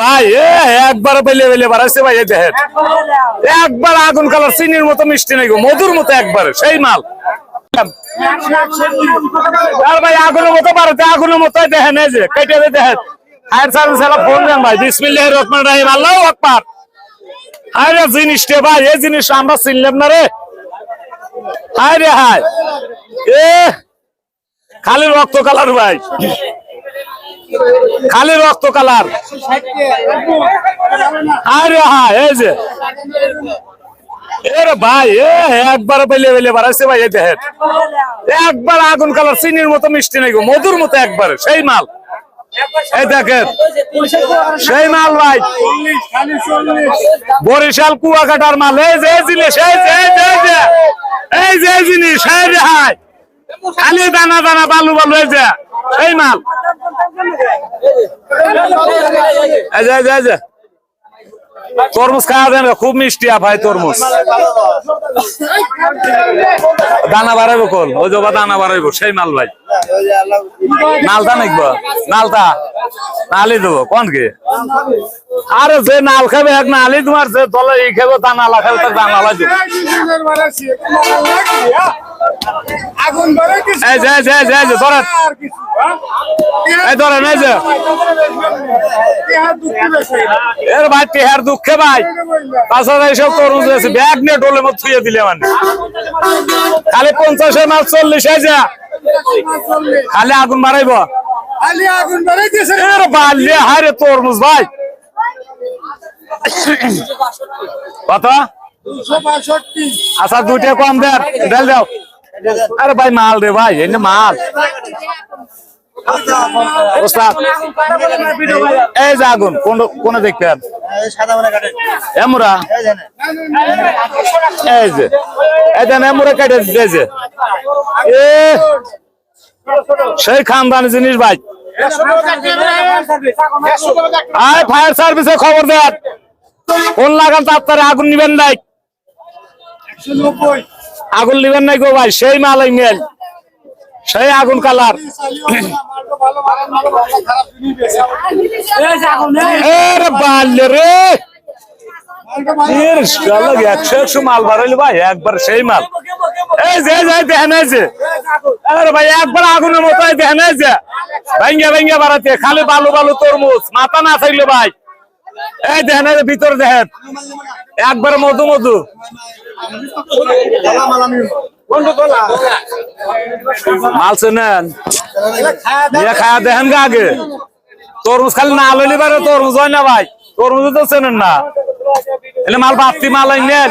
ভাই একবার বেলে বেলে বাড়াইছে ভাই দেখেন। একবার আগুন কালার চিনির মতো মিষ্টি নাই গো মধুর মতো একবার সেই মাল। আর ভাই আগুনের মতো বাড়াতে আগুনের মতো দেখেন এই যে কেটে দেখেন। সার্ভিস ফোন দেন ভাই বিসমিল্লাহ রহমান রাহিম আল্লাহ আকবার। আরে জিনিসটা ভাই এই জিনিস আমরা চিনলাম না রে। হায় রে হায়। এ খালি রক্ত কালার ভাই। খালি রক্ত কালার। আরে হ্যাঁ এই যে। এরে ভাই, এ একবার বেলে বেলে বাড়াইছে ভাই, এই একবার আগুন কালার, চিনির মতো মিষ্টি নাই গো, মধুর মতো একবার, সেই মাল। এই দেখেন, সেই মাল ভাই। বরিশাল কুয়াকাটার মাল, এই যে জিনিস, এই যে এই যে এই যে জিনিস, এই রে হাই খালি দানা দানা বালু বালু, এই যে মাল। এই যে তরমুজ খাওয়া দেন খুব মিষ্টি ভাই তরমুজ। দানা বাড়াইবো কল? ওই জবা দানা বাড়াইবো, সেই মাল ভাই। নালতা নাকবো নালতা নালি দেবো, কোন কি? আরে যে নাল খাবে এক নালি তোমার যে দলে ই খাবে তা নালা খাবে তার দানা লাই দেবো। আগুন ধরে কিছু এই যে এই যে এই যে এই যে ধরেন। আর কিছু? এই ধরেন এই যে। ইহার দুঃখ। এর ভাই টেহার দুঃখে ভাই। তাছাড়া এইসব আছে। ব্যাগ নিয়ে ডোলে মত থুয়ে দিলে মানে। খালি পঞ্চাশের মাল চল্লিশ এই যে। খালি আগুন মারাইব খালি আগুন ধরে এর বাল্যে হারে তরমুজ ভাই। কত দুশো বাষট্টি। আচ্ছা দুইটা কম দেন দাও। আরে ভাই মাল রে ভাই এই মাল আগুন কোন কোন কেটে এ, সেই খানদানি জিনিস ভাই। আয়, ফায়ার সার্ভিসে খবর দেন। কোন লাগান তাড়াতাড়ি আগুন নিবেন নাই। একশো নব্বই আগুন নিবেন নাই গো ভাই, সেই মাল এই মেল। সেই আগুন কালার। মাল ভাই, একবার সেই মাল। ভাই, একবার খালি বালু বালু তরমুজ, মাথা না থাকলে ভাই। এই দেখেন ভিতরে দেখেন। একবার মধু মধু। মাল নিয়ে খায়া দেখেন গা আগে। তরমুজ খালি না লইলে পারে তরমুজ হয় না ভাই। তরমুজ তো চেনেন না। এলে মাল বাপতি মাল নেন